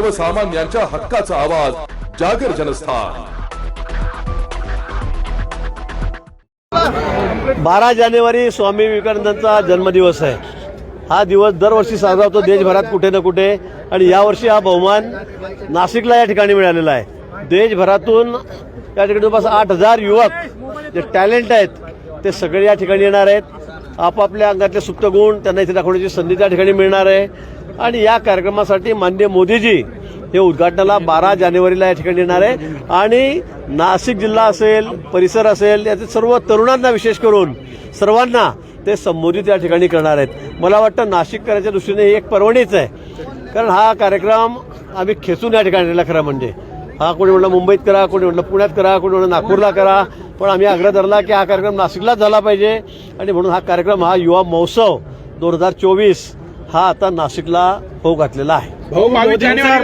सर्वसामान्यांच्या हक्काचा आवाज जागर जनस्थान. बारा जानेवारी स्वामी विवेकानंदांचा जन्मदिवस आहे. हा दिवस दरवर्षी साजरा होतो देशभरात कुठे ना कुठे आणि यावर्षी हा बहुमान नाशिकला या ठिकाणी मिळालेला आहे. देशभरातून या ठिकाणी जवळपास आठ हजार युवक जे टॅलेंट आहेत ते सगळे या ठिकाणी येणार आहेत. आपापल्या अंगातले सुप्त गुण त्यांना इथे दाखवण्याची संधी त्या ठिकाणी मिळणार आहे. आणि या कार्यक्रमासाठी माननीय मोदीजी हे उद्घाटनाला बारा जानेवारीला या ठिकाणी येणार आहे. आणि नाशिक जिल्हा असेल परिसर असेल याचे सर्व तरुणांना विशेष करून सर्वांना ते संबोधित या ठिकाणी करणार आहेत. मला वाटतं नाशिककरांच्या दृष्टीने ही एक पर्वणीच आहे. कारण हा कार्यक्रम आम्ही खेचून या ठिकाणी आणलेला खरं म्हणजे. हा कोणी म्हणलं मुंबईत करा कोणी म्हणलं पुण्यात करा कोणी म्हणलं नागपूरला करा. पण आम्ही आग्रह धरला की हा कार्यक्रम नाशिकलाच झाला पाहिजे. आणि म्हणून हा कार्यक्रम हा युवा महोत्सव दोन हजार चोवीस हा आता नाशिकला होऊ घातलेला आहे.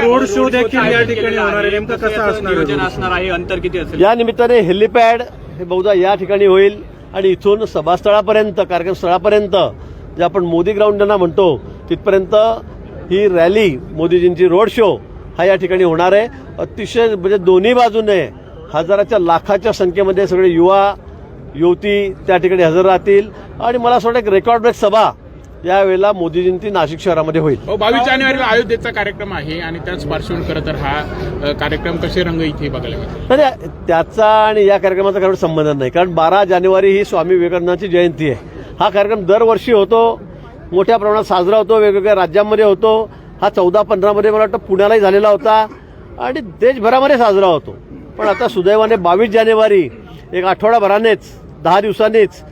रोड शो देखील या ठिकाणी होणार आहे. नेमकं कसं असणार? असणार आहे अंतर किती असेल? या निमित्ताने हेलिपॅड हे बहुधा या ठिकाणी होईल आणि इथून सभास्थळापर्यंत कार्यक्रम स्थळापर्यंत जे आपण मोदी ग्राउंड ज्यांना म्हणतो तिथपर्यंत ही रॅली मोदीजींची रोड शो हा या ठिकाणी होणार आहे. अतिशय म्हणजे दोन्ही बाजूने हजाराच्या लाखाच्या संख्येमध्ये सगळे युवा युवती त्या ठिकाणी हजर राहतील. आणि मला असं वाटतं एक रेकॉर्ड ब्रेक सभा यावेळेला मोदीजींची नाशिक शहरामध्ये होईल. भाऊ बावीस जानेवारीला अयोध्येचा कार्यक्रम आहे आणि त्याच पार्श्वभूमी खरं तर हा कार्यक्रम कसे रंग इथे बघायला त्याचा आणि या कार्यक्रमाचा काही संबंध नाही. कारण बारा जानेवारी ही स्वामी विवेकानंदांची जयंती आहे. हा कार्यक्रम दरवर्षी होतो मोठ्या प्रमाणात साजरा होतो वेगवेगळ्या राज्यांमध्ये होतो. हा चौदा पंधरामध्ये मला वाटतं पुण्यालाही झालेला होता आणि देशभरामध्ये साजरा होतो. पण आता सुदैवाने बावीस जानेवारी एक आठवडाभरानेच दहा दिवसांनीच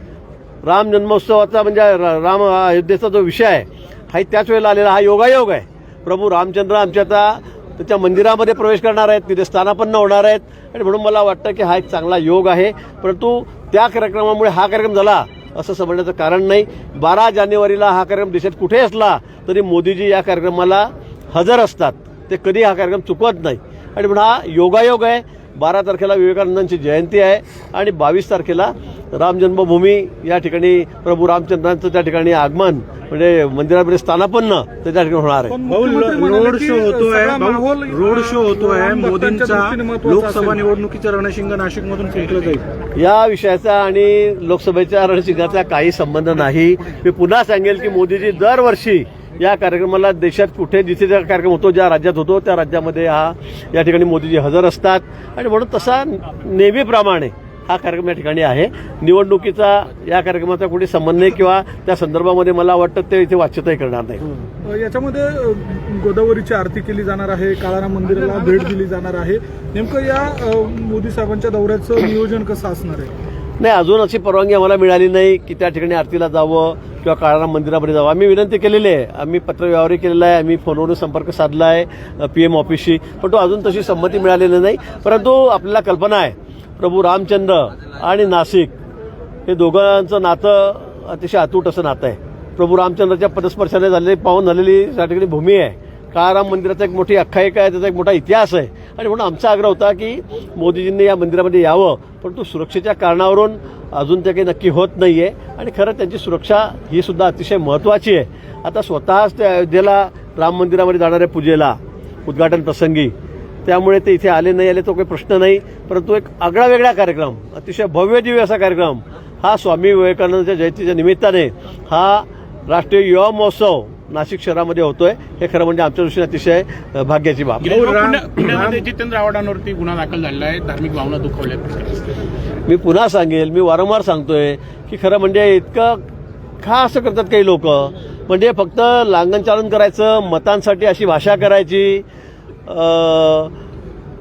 राम जन्मोत्सवाचा म्हणजे राम अयोध्येचा जो विषय आहे हा त्याच वेळेला आलेला हा योगायोग आहे. प्रभू रामचंद्र आमच्या आता त्याच्या मंदिरामध्ये प्रवेश करणार आहेत तिथे स्थानापन्न होणार आहेत. आणि म्हणून मला वाटतं की हा एक चांगला योग आहे. परंतु त्या कार्यक्रमामुळे हा कार्यक्रम झाला असं समजण्याचं कारण नाही. बारा जानेवारीला हा कार्यक्रम देशात कुठे असला तरी मोदीजी या कार्यक्रमाला हजर असतात. ते कधी हा कार्यक्रम चुकवत नाही. आणि म्हणून हा योगायोग आहे. बारा तारखेला विवेकानंदांची जयंती आहे आणि बावीस तारखेला राम जन्मभूमी या ठिकाणी प्रभू रामचंद्रांचं त्या ठिकाणी आगमन म्हणजे मंदिरामध्ये स्थानापन्न ते त्या ठिकाणी होणार आहे. रोड शो होतोय रोड शो होतोय मोदींचा लोकसभा निवडणुकीचं रणशिंग नाशिकमधून फेकलं जाईल. या विषयाचा आणि लोकसभेच्या रणशिंगाचा काही संबंध नाही. मी पुन्हा सांगेल की मोदीजी दरवर्षी या कार्यक्रमाला देशात कुठे जिथे ज्या कार्यक्रम होतो ज्या राज्यात होतो त्या राज्यामध्ये हा या ठिकाणी मोदीजी हजर असतात. आणि म्हणून तसा नेहमीप्रमाणे हा कार्यक्रम या ठिकाणी आहे. निवडणुकीचा या कार्यक्रमाचा कुठे संबंध नाही किंवा त्या संदर्भामध्ये मला वाटतं ते इथे वाच्यताही करणार नाही. याच्यामध्ये गोदावरीची आरती केली जाणार आहे काळाराम मंदिराला भेट दिली जाणार आहे. नेमकं या मोदी साहेबांच्या दौऱ्याचं नियोजन कसं असणार आहे? नाही अजून अशी परवानगी आम्हाला मिळाली नाही की त्या ठिकाणी आरतीला जावं किंवा काळाराम मंदिरामध्ये जावं. आम्ही विनंती केलेली आहे. आम्ही पत्रव्यवहारही केलेला आहे. आम्ही फोनवरून संपर्क साधला आहे पी एम ऑफिसशी पण तो अजून तशी संमती मिळालेली नाही. परंतु आपल्याला कल्पना आहे. प्रभू रामचंद्र आणि नाशिक हे दोघांचं नातं अतिशय अतूट असं नातं आहे. प्रभू रामचंद्राच्या पदस्पर्शाने झालेली पाहून झालेली त्या ठिकाणी भूमी आहे. काळाराम मंदिराचा एक मोठी आख्यायिका आहे त्याचा एक मोठा इतिहास आहे. आणि म्हणून आमचा आग्रह होता की मोदीजींनी या मंदिरामध्ये यावं. परंतु सुरक्षेच्या कारणावरून अजून ते काही नक्की होत नाही आहे आणि खरं त्यांची सुरक्षा ही सुद्धा अतिशय महत्त्वाची आहे. आता स्वतःच त्या अयोध्येला राम मंदिरामध्ये जाणाऱ्या पूजेला उद्घाटन प्रसंगी त्यामुळे ते इथे आले नाही आले तो काही प्रश्न नाही. परंतु एक आगळा वेगळा कार्यक्रम अतिशय भव्य दिव्य असा कार्यक्रम हा स्वामी विवेकानंदाच्या जयंतीच्या निमित्ताने हा राष्ट्रीय युवा महोत्सव नाशिक शहरामध्ये होतोय. हे खरं म्हणजे आमच्या दृष्टीने अतिशय भाग्याची बाब. पुण्यामध्ये जितेंद्र आव्हाडांवरती गुन्हा दाखल झालेला आहे. धार्मिक भावना दुखावल्या मी पुन्हा सांगेल मी वारंवार सांगतोय की खरं म्हणजे इतकं का असं करतात काही लोक. म्हणजे फक्त लांगण चालन करायचं मतांसाठी अशी भाषा करायची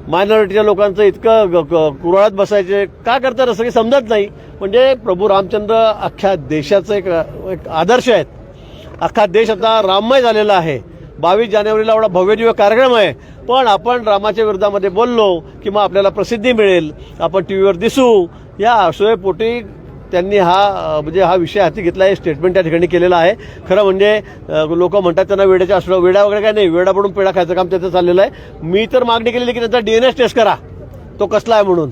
मायनॉरिटीच्या लोकांचं इतकं कुराळात बसायचे. का करतात असं काही समजत नाही. म्हणजे प्रभू रामचंद्र अख्ख्या देशाचं एक एक आदर्श आहेत. अख्खा देश आता राममय झालेला आहे. बावीस जानेवारीला एवढा भव्यदिव्य कार्यक्रम आहे. पण आपण रामाच्या विरोधामध्ये बोललो की मग आपल्याला प्रसिद्धी मिळेल. आपण टी व्हीवर दिसू. या असूयपोटी त्यांनी हा म्हणजे हा विषय हाती घेतला आहे. स्टेटमेंट त्या ठिकाणी केलेलं आहे. खरं म्हणजे लोक म्हणतात त्यांना वेड्याच्या असलं वेडा वगैरे काय नाही. वेडा पडून पेढा खायचं काम त्याचं चाललेलं आहे. मी तर मागणी केलेली की त्यांचा डीएनएस टेस्ट करा. तो कसला आहे म्हणून.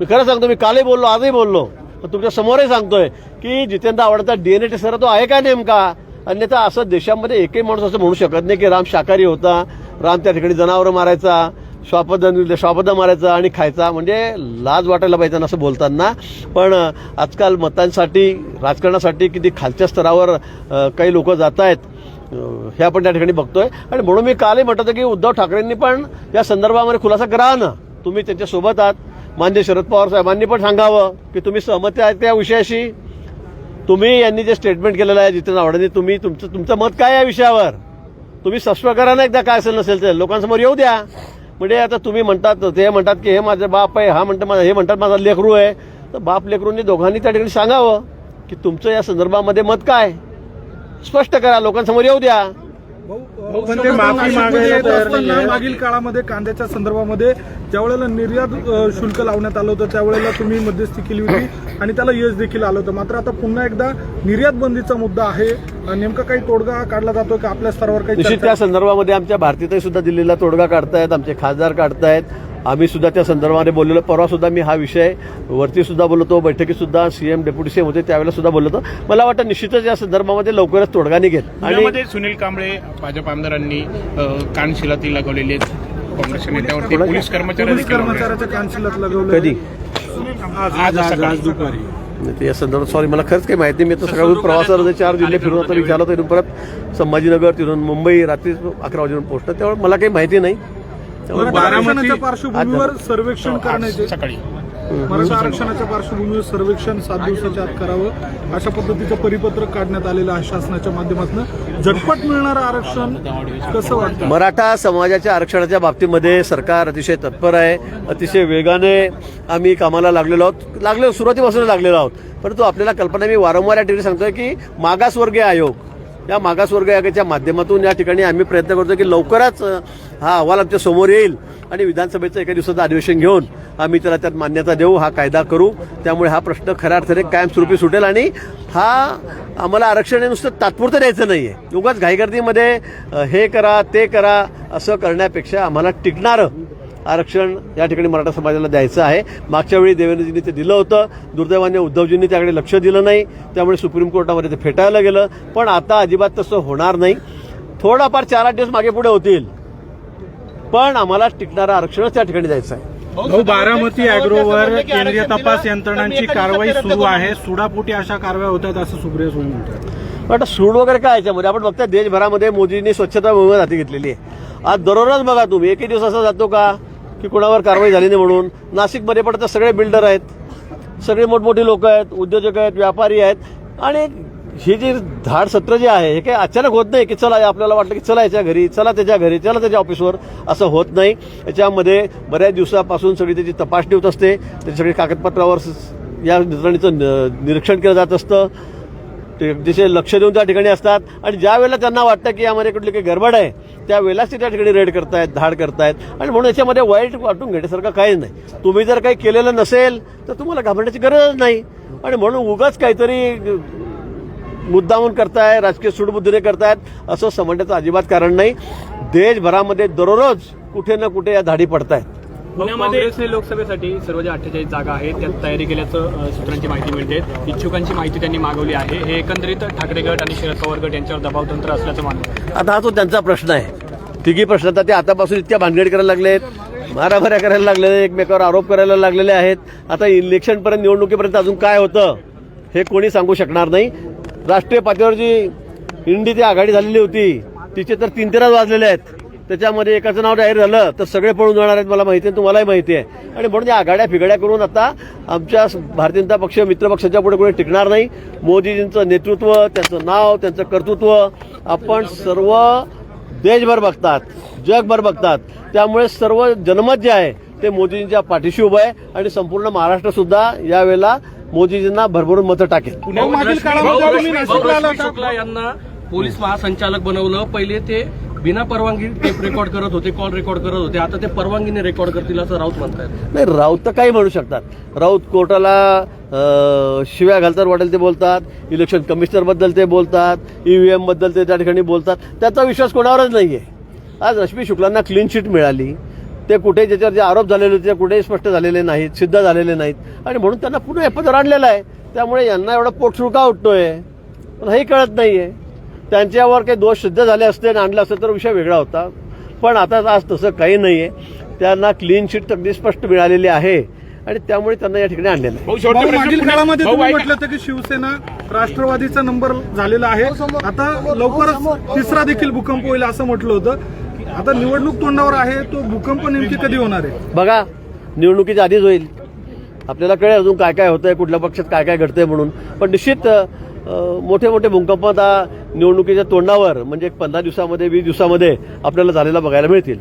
मी खरं सांगतो मी कालही बोललो आजही बोललो. तुमच्या समोरही सांगतोय की जितेंद्र आवडता डीएनए टेस्ट करा तो आहे का नेमका? अन्यथा असं देशामध्ये एकही माणूस असं म्हणू शकत नाही की राम शाकाहारी होता राम त्या ठिकाणी जनावरं मारायचा श्वापदा श्वापदा मारायचा आणि खायचा. म्हणजे लाज वाटायला पाहिजे ना असं बोलताना. पण आजकाल मतांसाठी राजकारणासाठी किती खालच्या स्तरावर काही लोक जात आहेत हे आपण त्या ठिकाणी बघतोय. आणि म्हणून मी कालही म्हटलं होतं की उद्धव ठाकरेंनी पण या संदर्भामध्ये खुलासा करा ना. तुम्ही त्यांच्यासोबत आहात. मान्य शरद पवार साहेबांनी पण सांगावं की तुम्ही सहमत आहेत त्या विषयाशी. तुम्ही यांनी जे स्टेटमेंट केलेलं आहे जितेंद्र आव्हाडांनी तुम्ही तुमचं तुमचं मत काय या विषयावर? तुम्ही सस्पेंड करा ना एकदा काय असेल नसेल तर लोकांसमोर येऊ द्या. म्हणजे आता तुम्ही म्हणतात ते म्हणतात की हे माझं बाप आहे हा म्हणतात माझा हे म्हणतात माझा लेकरू आहे. तर बाप लेकरूंनी दोघांनी त्या ठिकाणी सांगावं की तुमचं या संदर्भामध्ये मत काय? स्पष्ट करा लोकांसमोर येऊ द्या. पण ते समाधान माफी मागायला तयार नाहीये. मागील काळामध्ये कांद्याच्या संदर्भामध्ये ज्या वेळेला निर्यात अ, शुल्क लावण्यात आलं होतं त्यावेळेला तुम्ही मध्यस्थी केली होती आणि त्याला यश देखील आलं होतं. मात्र आता पुन्हा एकदा निर्यात बंदीचा मुद्दा आहे. अ, नेमका काही तोडगा काढला जातो का? आपल्या स्तरावर काही निश्चित चर्चा- त्या संदर्भामध्ये आमच्या भारतीतही सुद्धा दिल्लीला तोडगा काढतायत आमचे खासदार काढतायत. आम्ही सुद्धा त्या संदर्भामध्ये बोललेलो. परवा सुद्धा मी हा विषय वरती सुद्धा बोलतो बैठकीत सुद्धा सीएम डेप्युटी सीएम होते त्यावेळेला सुद्धा बोलतो मला वाटतं निश्चितच या संदर्भामध्ये लवकरच तोडगा निघेल. आणि सुनील कांबळे भाजप आमदारांनी कानशिलाती लगवलेली काँग्रेसच्या नेत्यावरती पोलीस कर्मचाऱ्याच्या कानशिलात लगवलं कधी? आज दुपारी. या संदर्भात सॉरी मला खरंच काही माहिती नाही. मी आता सकाळून प्रवासाला होते चार जिल्हे फिरून आता विचारलं तिथून परत संभाजीनगर तिथून मुंबई रात्री अकरा वाजेपर्यंत पोहोचतं त्यामुळे मला काही माहिती नाही. मराठा आरक्षणाच्या पार्श्वभूमीवर सर्वेक्षण करण्याचे सकाळी. मराठा आरक्षणाच्या पार्श्वभूमीवर सर्वेक्षण सात दिवसाच्या आत करावं अशा पद्धतीचं परिपत्रक काढण्यात आलेलं आहे शासनाच्या माध्यमातून. झटपट मिळणारं आरक्षण कसं वाटतं? मराठा समाजाच्या आरक्षणाच्या बाबतीमध्ये सरकार अतिशय तत्पर आहे अतिशय वेगाने आम्ही कामाला लागलेलो आहोत. लागले सुरुवातीपासून लागलेलो आहोत. परंतु आपल्याला कल्पना मी वारंवार या ठिकाणी सांगतोय की मागासवर्गीय आयोग या मागासवर्ग आयोगाच्या माध्यमातून या ठिकाणी आम्ही प्रयत्न करतो की लवकरच हा अहवाल आमच्यासमोर येईल आणि विधानसभेचं एका दिवसाचं अधिवेशन घेऊन आम्ही त्याला त्यात मान्यता देऊ हा कायदा करू. त्यामुळे हा प्रश्न खऱ्या अर्थाने कायमस्वरूपी सुटेल आणि हा आम्हाला आरक्षण नुसतं तात्पुरतं द्यायचं नाही आहे उगाच घाईगर्दीमध्ये हे करा ते करा असं करण्यापेक्षा आम्हाला टिकणारं आरक्षण या ठिकाणी मराठा समाजाला द्यायचं आहे. मागच्या वेळी देवेंद्रजींनी ते दिलं होतं. दुर्दैवाने उद्धवजींनी त्याकडे लक्ष दिलं नाही. त्यामुळे सुप्रीम कोर्टामध्ये ते फेटाळलं गेलं. पण आता अजिबात तसं होणार नाही. थोडाफार चार आठ दिवस मागे पुढे होतील. पण आम्हाला टिकणारं आरक्षणच त्या ठिकाणी द्यायचं आहे. भाऊ बारामती अॅग्रोवर केंद्रीय तपास यंत्रणांची कारवाई सुरू आहे. सुडापोटी अशा कारवाया होतात असं सुप्रिया सुळे म्हणतात. पण आता सूड वगैरे काय याच्यामध्ये? आपण बघता देशभरामध्ये मोदींनी स्वच्छता मोहीम हाती घेतलेली आहे. आज दररोज बघा तुम्ही. एकही दिवस असा जातो का? की कुणावर कारवाई झाली नाही म्हणून. नाशिकमध्ये पण आता सगळे बिल्डर आहेत. सगळे मोठमोठी लोक आहेत उद्योजक आहेत व्यापारी आहेत. आणि ही जी धाड सत्र जे आहे हे काही अचानक होत नाही की चला आपल्याला वाटलं की चला याच्या घरी चला त्याच्या घरी चला त्याच्या ऑफिसवर असं होत नाही. याच्यामध्ये बऱ्याच दिवसापासून सगळी त्याची तपासणी होत असते. त्याची सगळी कागदपत्रावर स- या यंत्रणेचं न- निरीक्षण केलं जात असतं. ते अतिशय लक्ष देऊन त्या ठिकाणी असतात. आणि ज्या वेळेला त्यांना वाटतं की यामध्ये कुठली काही गडबड आहे त्यावेळेलाच ते त्या ठिकाणी रेड करतायत धाड करतायत. आणि म्हणून याच्यामध्ये वाईट वाटून घेण्यासारखं काही नाही. तुम्ही जर काही केलेलं नसेल तर तुम्हाला घाबरण्याची गरज नाही. आणि म्हणून उगाच काहीतरी मुद्दामून करताय राजकीय सुडबुद्धीने करतायत असं समजण्याचं अजिबात कारण नाही. देशभरामध्ये दररोज कुठे ना कुठे या धाडी पडतायत. पुण्यामध्ये काँग्रेसने लोकसभेसाठी सर्व ज्या अठ्ठेचाळीस जागा आहेत त्यात तयारी केल्याचं सूत्रांची माहिती मिळते. इच्छुकांची माहिती त्यांनी मागवली आहे. हे एकंदरीत ठाकरे गट आणि शरद पवार गट यांच्यावर दबाव तंत्र असल्याचं मानलं आता हा तो त्यांचा प्रश्न आहे तिघी प्रश्न आता ते आतापासून इतक्या भानगड करायला लागलेत मारामाऱ्या करायला लागलेले एकमेकावर आरोप करायला लागलेले आहेत. आता इलेक्शनपर्यंत निवडणुकीपर्यंत अजून काय होतं हे कोणी सांगू शकणार नाही. राष्ट्रीय पातळीवर जी इंडी ती आघाडी झालेली होती तिचे तर तीन तेराच वाजलेले आहेत. त्याच्यामध्ये एकाचं नाव जाहीर झालं तर सगळे पळून जाणार आहेत मला माहिती आहे तुम्हालाही माहिती आहे. आणि म्हणून या आघाड्या फिगड्या करून आता आमच्या भारतीय जनता पक्ष मित्र पक्षाच्या पुढे कोणी टिकणार नाही. मोदीजींचं नेतृत्व त्यांचं नाव त्यांचं कर्तृत्व आपण सर्व देशभर बघतात जगभर बघतात. त्यामुळे सर्व जनमत जे आहे ते मोदींच्या पाठीशी उभं आहे. आणि संपूर्ण महाराष्ट्र सुद्धा यावेळेला मोदीजींना भरभरून मतं टाकेल. यांना पोलीस महासंचालक बनवलं. पहिले ते बिना परवानगी टेप रेकॉर्ड करत होते कॉल रेकॉर्ड करत होते. आता ते परवानगीने रेकॉर्ड करतील असं राऊत म्हणतात नाही राऊत तर काही म्हणू शकतात. राऊत कोर्टाला शिव्या घालतात वाटेल ते बोलतात इलेक्शन कमिशनरबद्दल ते बोलतात ईव्हीएमबद्दल ते त्या ठिकाणी बोलतात. त्याचा विश्वास कोणावरच नाही आहे आज रश्मी शुक्लांना क्लीन शीट मिळाली. ते कुठे ज्याच्यावर जे आरोप झालेले होते ते कुठेही स्पष्ट झालेले नाहीत सिद्ध झालेले नाहीत. आणि म्हणून त्यांना पुन्हा एफआयआर आणलेला आहे. त्यामुळे यांना एवढा पोटसुळका उठतोय पण हे कळत नाही आहे त्यांच्यावर काही दोष सिद्ध झाले असते आणि आणलं असतं तर विषय वेगळा होता. पण आता आज तसं काही नाही आहे त्यांना क्लीन शीट अगदी स्पष्ट मिळालेली आहे. आणि त्यामुळे त्यांना या ठिकाणी आणलेलं आहे. मागील काळामध्ये. म्हटलं होतं की शिवसेना राष्ट्रवादीचा नंबर झालेला आहे. आता लवकरच तिसरा देखील भूकंप होईल असं म्हटलं होतं. आता निवडणूक तोंडावर आहे तो भूकंप नेमकी कधी होणार आहे? बघा निवडणुकीच्या आधीच होईल. आपल्याला कळेल अजून काय काय होतंय कुठल्या पक्षात काय काय घडतंय म्हणून. पण निश्चित मोठे मोठे भूकंप आता निवडणुकीच्या तोंडावर म्हणजे एक पंधरा दिवसामध्ये वीस दिवसामध्ये आपल्याला झालेला बघायला मिळतील